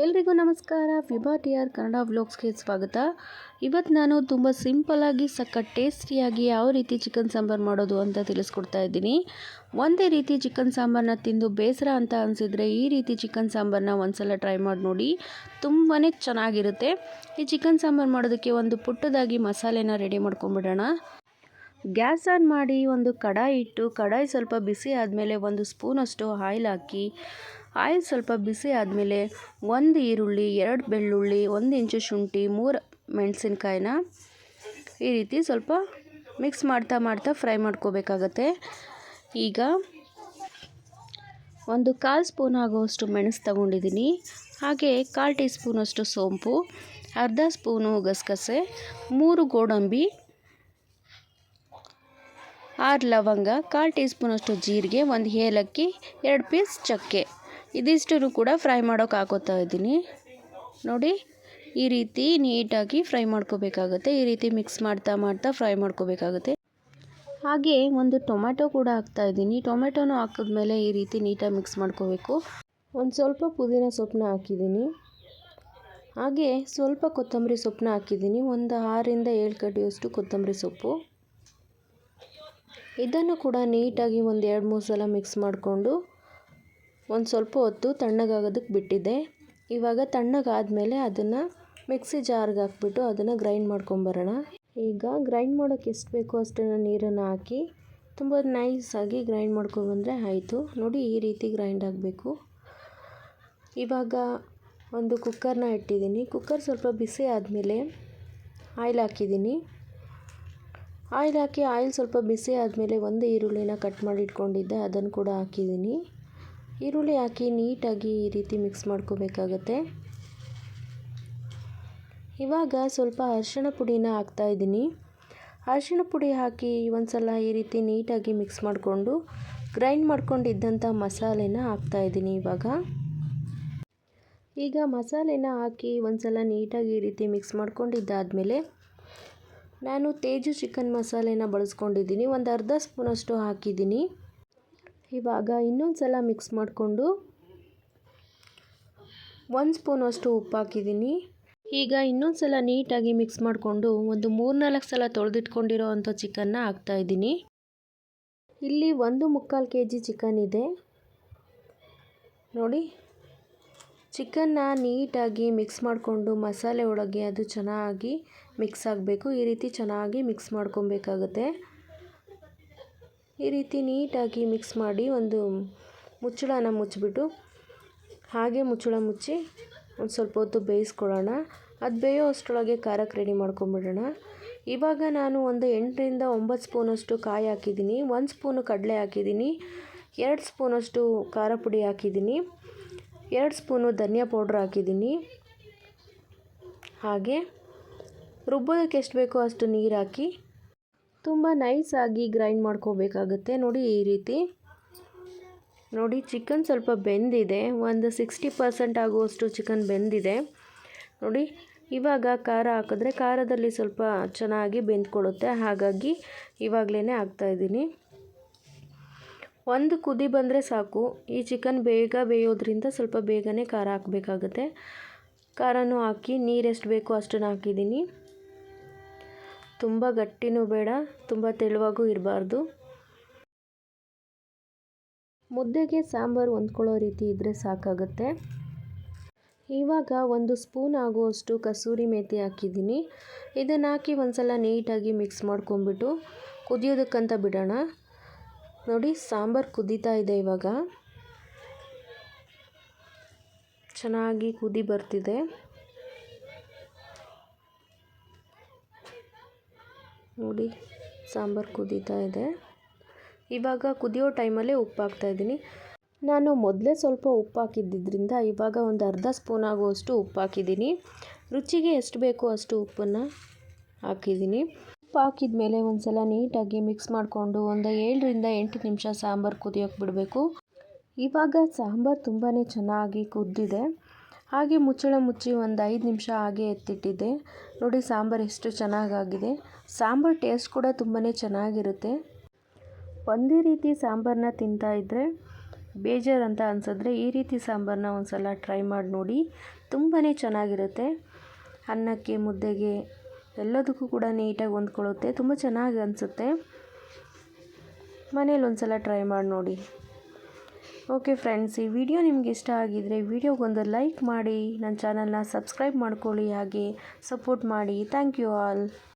ಎಲ್ರಿಗೂ ನಮಸ್ಕಾರ. Vibha T R Kannada ವ್ಲಾಗ್ಸ್ಗೆ ಸ್ವಾಗತ. ಇವತ್ತು ನಾನು ತುಂಬ ಸಿಂಪಲಾಗಿ ಸಖತ್ ಟೇಸ್ಟಿಯಾಗಿ ಯಾವ ರೀತಿ ಚಿಕನ್ ಸಾಂಬಾರು ಮಾಡೋದು ಅಂತ ತಿಳಿಸ್ಕೊಡ್ತಾ ಇದ್ದೀನಿ. ಒಂದೇ ರೀತಿ ಚಿಕನ್ ಸಾಂಬಾರನ್ನ ತಿಂದು ಬೇಸರ ಅಂತ ಅನಿಸಿದರೆ ಈ ರೀತಿ ಚಿಕನ್ ಸಾಂಬಾರನ್ನ ಒಂದ್ಸಲ ಟ್ರೈ ಮಾಡಿ ನೋಡಿ. ತುಂಬಾ ಚೆನ್ನಾಗಿರುತ್ತೆ. ಈ ಚಿಕನ್ ಸಾಂಬಾರು ಮಾಡೋದಕ್ಕೆ ಒಂದು ಪುಟ್ಟದಾಗಿ ಮಸಾಲೆನ ರೆಡಿ ಮಾಡ್ಕೊಂಬಿಡೋಣ. ಗ್ಯಾಸ್ ಆನ್ ಮಾಡಿ ಒಂದು ಕಡಾಯಿ ಇಟ್ಟು, ಕಡಾಯಿ ಸ್ವಲ್ಪ ಬಿಸಿ ಆದಮೇಲೆ ಒಂದು ಸ್ಪೂನಷ್ಟು ಆಯಿಲ್ ಹಾಕಿ ಆಯಿಲ್ ಸ್ವಲ್ಪ ಬಿಸಿ ಆದಮೇಲೆ ಒಂದು ಈರುಳ್ಳಿ, ಎರಡು ಬೆಳ್ಳುಳ್ಳಿ, ಒಂದು ಇಂಚು ಶುಂಠಿ, ಮೂರು ಮೆಣಸಿನ್ಕಾಯಿನ ಈ ರೀತಿ ಸ್ವಲ್ಪ ಮಿಕ್ಸ್ ಮಾಡ್ತಾ ಮಾಡ್ತಾ ಫ್ರೈ ಮಾಡ್ಕೋಬೇಕಾಗತ್ತೆ. ಈಗ ಒಂದು ಕಾಲು ಸ್ಪೂನ್ ಆಗುವಷ್ಟು ಮೆಣಸು ತಗೊಂಡಿದ್ದೀನಿ ಹಾಗೆ ಕಾಲು ಟೀ ಸ್ಪೂನಷ್ಟು ಸೋಂಪು, ಅರ್ಧ ಸ್ಪೂನು ಗಸಗಸೆ, ಮೂರು ಗೋಡಂಬಿ, ಆರು ಲವಂಗ, ಕಾಲು ಟೀ ಸ್ಪೂನಷ್ಟು ಜೀರಿಗೆ, ಒಂದು ಏಲಕ್ಕಿ, ಎರಡು ಪೀಸ್ ಚಕ್ಕೆ. ಇದಿಷ್ಟು ಕೂಡ ಫ್ರೈ ಮಾಡೋಕೆ ಹಾಕೋತಾ ಇದ್ದೀನಿ. ನೋಡಿ, ಈ ರೀತಿ ನೀಟಾಗಿ ಫ್ರೈ ಮಾಡ್ಕೋಬೇಕಾಗುತ್ತೆ. ಈ ರೀತಿ ಮಿಕ್ಸ್ ಮಾಡ್ತಾ ಮಾಡ್ತಾ ಫ್ರೈ ಮಾಡ್ಕೋಬೇಕಾಗುತ್ತೆ. ಹಾಗೆ ಒಂದು ಟೊಮೆಟೊ ಕೂಡ ಹಾಕ್ತಾ ಇದ್ದೀನಿ. ಟೊಮೆಟೊನೂ ಹಾಕಿದ್ಮೇಲೆ ಈ ರೀತಿ ನೀಟಾಗಿ ಮಿಕ್ಸ್ ಮಾಡ್ಕೋಬೇಕು. ಒಂದು ಸ್ವಲ್ಪ ಪುದೀನ ಸೊಪ್ಪನ್ನ ಹಾಕಿದ್ದೀನಿ. ಹಾಗೆ ಸ್ವಲ್ಪ ಕೊತ್ತಂಬರಿ ಸೊಪ್ಪನ್ನ ಹಾಕಿದ್ದೀನಿ. ಒಂದು ಆರರಿಂದ ಏಳು ಕಡ್ಡಿಯಷ್ಟು ಕೊತ್ತಂಬರಿ ಸೊಪ್ಪು. ಇದನ್ನು ಕೂಡ ನೀಟಾಗಿ ಒಂದು ಎರಡು ಮೂರು ಸಲ ಮಿಕ್ಸ್ ಮಾಡಿಕೊಂಡು ಒಂದು ಸ್ವಲ್ಪ ಹೊತ್ತು ತಣ್ಣಗಾಗೋದಕ್ಕೆ ಬಿಟ್ಟಿದ್ದೆ. ಇವಾಗ ತಣ್ಣಗಾದಮೇಲೆ ಅದನ್ನು ಮಿಕ್ಸಿ ಜಾರ್ಗೆ ಹಾಕ್ಬಿಟ್ಟು ಅದನ್ನು ಗ್ರೈಂಡ್ ಮಾಡ್ಕೊಂಬರೋಣ. ಈಗ ಗ್ರೈಂಡ್ ಮಾಡೋಕ್ಕೆ ಎಷ್ಟು ಬೇಕೋ ಅಷ್ಟನ್ನು ನೀರನ್ನು ಹಾಕಿ ತುಂಬ ನೈಸಾಗಿ ಗ್ರೈಂಡ್ ಮಾಡ್ಕೊಬಂದರೆ ಆಯಿತು. ನೋಡಿ ಈ ರೀತಿ ಗ್ರೈಂಡ್ ಆಗಬೇಕು. ಇವಾಗ ಒಂದು ಕುಕ್ಕರ್ನ ಇಟ್ಟಿದ್ದೀನಿ. ಕುಕ್ಕರ್ ಸ್ವಲ್ಪ ಬಿಸಿ ಆದಮೇಲೆ ಆಯಿಲ್ ಹಾಕಿದ್ದೀನಿ. ಆಯಿಲ್ ಹಾಕಿ ಆಯಿಲ್ ಸ್ವಲ್ಪ ಬಿಸಿ ಆದಮೇಲೆ ಒಂದು ಈರುಳ್ಳಿನ ಕಟ್ ಮಾಡಿ ಇಟ್ಕೊಂಡಿದ್ದೆ. ಅದನ್ನು ಕೂಡ ಹಾಕಿದ್ದೀನಿ. ಈರುಳ್ಳಿ ಹಾಕಿ ನೀಟಾಗಿ ಈ ರೀತಿ ಮಿಕ್ಸ್ ಮಾಡ್ಕೋಬೇಕಾಗತ್ತೆ. ಇವಾಗ ಸ್ವಲ್ಪ ಅರಿಶಿಣ ಪುಡಿನ ಹಾಕ್ತಾಯಿದ್ದೀನಿ ಅರಿಶಿಣ ಪುಡಿ ಹಾಕಿ ಒಂದು ಸಲ ಈ ರೀತಿ ನೀಟಾಗಿ ಮಿಕ್ಸ್ ಮಾಡಿಕೊಂಡು ಗ್ರೈಂಡ್ ಮಾಡ್ಕೊಂಡಿದ್ದಂಥ ಮಸಾಲೆನ ಹಾಕ್ತಾಯಿದ್ದೀನಿ ಇವಾಗ. ಈಗ ಮಸಾಲೆನ ಹಾಕಿ ಒಂದು ಸಲ ನೀಟಾಗಿ ಈ ರೀತಿ ಮಿಕ್ಸ್ ಮಾಡ್ಕೊಂಡಿದ್ದಾದಮೇಲೆ ನಾನು ತೇಜು ಚಿಕನ್ ಮಸಾಲೆನ ಬಳಸ್ಕೊಂಡಿದ್ದೀನಿ. ಒಂದು ಅರ್ಧ ಸ್ಪೂನಷ್ಟು ಹಾಕಿದ್ದೀನಿ. ಇವಾಗ ಇನ್ನೊಂದು ಸಲ ಮಿಕ್ಸ್ ಮಾಡಿಕೊಂಡು ಒಂದು ಸ್ಪೂನಷ್ಟು ಉಪ್ಪು ಹಾಕಿದ್ದೀನಿ. ಈಗ ಇನ್ನೊಂದು ಸಲ ನೀಟಾಗಿ ಮಿಕ್ಸ್ ಮಾಡಿಕೊಂಡು ಒಂದು ಮೂರ್ನಾಲ್ಕು ಸಲ ತೊಳೆದಿಟ್ಕೊಂಡಿರೋ ಅಂಥ ಚಿಕನ್ನ ಹಾಕ್ತಾಯಿದ್ದೀನಿ ಇಲ್ಲಿ ಒಂದು ಮುಕ್ಕಾಲು ಕೆ ಜಿ ಚಿಕನ್ ಇದೆ. ನೋಡಿ, ಚಿಕನ್ನ ನೀಟಾಗಿ ಮಿಕ್ಸ್ ಮಾಡಿಕೊಂಡು ಮಸಾಲೆ ಒಳಗೆ ಅದು ಚೆನ್ನಾಗಿ ಮಿಕ್ಸ್ ಆಗಬೇಕು. ಈ ರೀತಿ ಚೆನ್ನಾಗಿ ಮಿಕ್ಸ್ ಮಾಡ್ಕೊಬೇಕಾಗತ್ತೆ. ಈ ರೀತಿ ನೀಟಾಗಿ ಮಿಕ್ಸ್ ಮಾಡಿ ಒಂದು ಮುಚ್ಚಳನ ಮುಚ್ಚಿಬಿಟ್ಟು ಹಾಗೆ ಮುಚ್ಚಳ ಮುಚ್ಚಿ ಒಂದು ಸ್ವಲ್ಪ ಹೊತ್ತು ಬೇಯಿಸ್ಕೊಳ್ಳೋಣ. ಅದು ಬೇಯೋ ಅಷ್ಟರೊಳಗೆ ಖಾರಕ್ಕೆ ರೆಡಿ ಮಾಡ್ಕೊಂಬಿಡೋಣ. ಇವಾಗ ನಾನು ಒಂದು ಎಂಟರಿಂದ ಒಂಬತ್ತು ಸ್ಪೂನಷ್ಟು ಕಾಯಿ ಹಾಕಿದ್ದೀನಿ. ಒಂದು ಸ್ಪೂನು ಕಡಲೆ ಹಾಕಿದ್ದೀನಿ. ಎರಡು ಸ್ಪೂನಷ್ಟು ಖಾರ ಪುಡಿ ಹಾಕಿದ್ದೀನಿ. ಎರಡು ಸ್ಪೂನು ಧನಿಯಾ ಪೌಡ್ರ್ ಹಾಕಿದ್ದೀನಿ. ಹಾಗೆ ರುಬ್ಬೋದಕ್ಕೆ ಎಷ್ಟು ಬೇಕೋ ಅಷ್ಟು ನೀರು ಹಾಕಿ ತುಂಬ ನೈಸಾಗಿ ಗ್ರೈಂಡ್ ಮಾಡ್ಕೋಬೇಕಾಗುತ್ತೆ. ನೋಡಿ ಈ ರೀತಿ. ನೋಡಿ ಚಿಕನ್ ಸ್ವಲ್ಪ ಬೆಂದಿದೆ. ಒಂದು ಸಿಕ್ಸ್ಟಿ ಪರ್ಸೆಂಟ್ ಆಗುವಷ್ಟು ಚಿಕನ್ ಬೆಂದಿದೆ. ನೋಡಿ ಇವಾಗ ಖಾರ ಹಾಕಿದ್ರೆ ಖಾರದಲ್ಲಿ ಸ್ವಲ್ಪ ಚೆನ್ನಾಗಿ ಬೆಂದ್ಕೊಳ್ಳುತ್ತೆ. ಹಾಗಾಗಿ ಇವಾಗಲೇ ಹಾಕ್ತಾಯಿದ್ದೀನಿ ಒಂದು ಕುದಿ ಬಂದರೆ ಸಾಕು. ಈ ಚಿಕನ್ ಬೇಗ ಬೇಯೋದ್ರಿಂದ ಸ್ವಲ್ಪ ಬೇಗನೆ ಖಾರ ಹಾಕಬೇಕಾಗುತ್ತೆ. ಖಾರನೂ ಹಾಕಿ ನೀರು ಎಷ್ಟು ಬೇಕೋ ಅಷ್ಟನ್ನು ಹಾಕಿದ್ದೀನಿ. ತುಂಬ ಗಟ್ಟಿನೂ ಬೇಡ, ತುಂಬ ತೆಳುವಾಗೂ ಇರಬಾರ್ದು. ಮುದ್ದೆಗೆ ಸಾಂಬಾರು ಹೊಂದ್ಕೊಳ್ಳೋ ರೀತಿ ಇದ್ದರೆ ಸಾಕಾಗುತ್ತೆ. ಇವಾಗ ಒಂದು ಸ್ಪೂನ್ ಆಗುವಷ್ಟು ಕಸೂರಿ ಮೇಥಿ ಹಾಕಿದ್ದೀನಿ. ಇದನ್ನು ಹಾಕಿ ಒಂದು ಸಲ ನೀಟಾಗಿ ಮಿಕ್ಸ್ ಮಾಡ್ಕೊಂಬಿಟ್ಟು ಕುದಿಯೋದಕ್ಕಂತ ಬಿಡೋಣ. ನೋಡಿ, ಸಾಂಬಾರು ಕುದೀತಾ ಇದೆ ಇವಾಗ. ಚೆನ್ನಾಗಿ ಕುದಿ ಬರ್ತಿದೆ. ನೋಡಿ, ಸಾಂಬಾರು ಕುದೀತಾ ಇದೆ. ಇವಾಗ ಕುದಿಯೋ ಟೈಮಲ್ಲೇ ಉಪ್ಪು ಹಾಕ್ತಾಯಿದ್ದೀನಿ ನಾನು ಮೊದಲೇ ಸ್ವಲ್ಪ ಉಪ್ಪು ಹಾಕಿದ್ದರಿಂದ ಇವಾಗ ಒಂದು ಅರ್ಧ ಸ್ಪೂನ್ ಆಗುವಷ್ಟು ಉಪ್ಪು ಹಾಕಿದ್ದೀನಿ ರುಚಿಗೆ ಎಷ್ಟು ಬೇಕೋ ಅಷ್ಟು ಉಪ್ಪನ್ನು ಹಾಕಿದ್ದೀನಿ. ಉಪ್ಪು ಹಾಕಿದ ಮೇಲೆ ಒಂದು ಸಲ ನೀಟಾಗಿ ಮಿಕ್ಸ್ ಮಾಡಿಕೊಂಡು ಒಂದು ಏಳರಿಂದ ಎಂಟು ನಿಮಿಷ ಸಾಂಬಾರು ಕುದಿಯೋಕೆ ಬಿಡಬೇಕು. ಇವಾಗ ಸಾಂಬಾರು ತುಂಬಾ ಚೆನ್ನಾಗಿ ಕುದ್ದಿದೆ. ಹಾಗೆ ಮುಚ್ಚಳ ಮುಚ್ಚಿ ಒಂದು ಐದು ನಿಮಿಷ ಹಾಗೆ ಎತ್ತಿಟ್ಟಿದ್ದೆ. ನೋಡಿ ಸಾಂಬಾರು ಎಷ್ಟು ಚೆನ್ನಾಗಾಗಿದೆ. ಸಾಂಬಾರು ಟೇಸ್ಟ್ ಕೂಡ ತುಂಬಾ ಚೆನ್ನಾಗಿರುತ್ತೆ. ಒಂದೇ ರೀತಿ ಸಾಂಬಾರನ್ನ ತಿಂತಾಯಿದ್ರೆ ಬೇಜಾರು ಅಂತ ಅನ್ಸಿದ್ರೆ ಈ ರೀತಿ ಸಾಂಬಾರನ್ನ ಒಂದು ಸಲ ಟ್ರೈ ಮಾಡಿ ನೋಡಿ ತುಂಬಾ ಚೆನ್ನಾಗಿರುತ್ತೆ. ಅನ್ನಕ್ಕೆ, ಮುದ್ದೆಗೆ ಎಲ್ಲದಕ್ಕೂ ಕೂಡ ನೀಟಾಗಿ ಹೊಂದ್ಕೊಳ್ಳುತ್ತೆ. ತುಂಬ ಚೆನ್ನಾಗಿ ಅನಿಸುತ್ತೆ. ಮನೇಲಿ ಒಂದು ಸಲ ಟ್ರೈ ಮಾಡಿ ನೋಡಿ. ಓಕೆ ಫ್ರೆಂಡ್ಸ್ ಈ ವಿಡಿಯೋ ನಿಮ್ಗೆ ಇಷ್ಟ ಆಗಿದರೆ ವಿಡಿಯೋಗೊಂದು ಲೈಕ್ ಮಾಡಿ ನನ್ನ ಚಾನಲ್ನ ಸಬ್ಸ್ಕ್ರೈಬ್ ಮಾಡ್ಕೊಳ್ಳಿ ಹಾಗೆ ಸಪೋರ್ಟ್ ಮಾಡಿ. Thank you all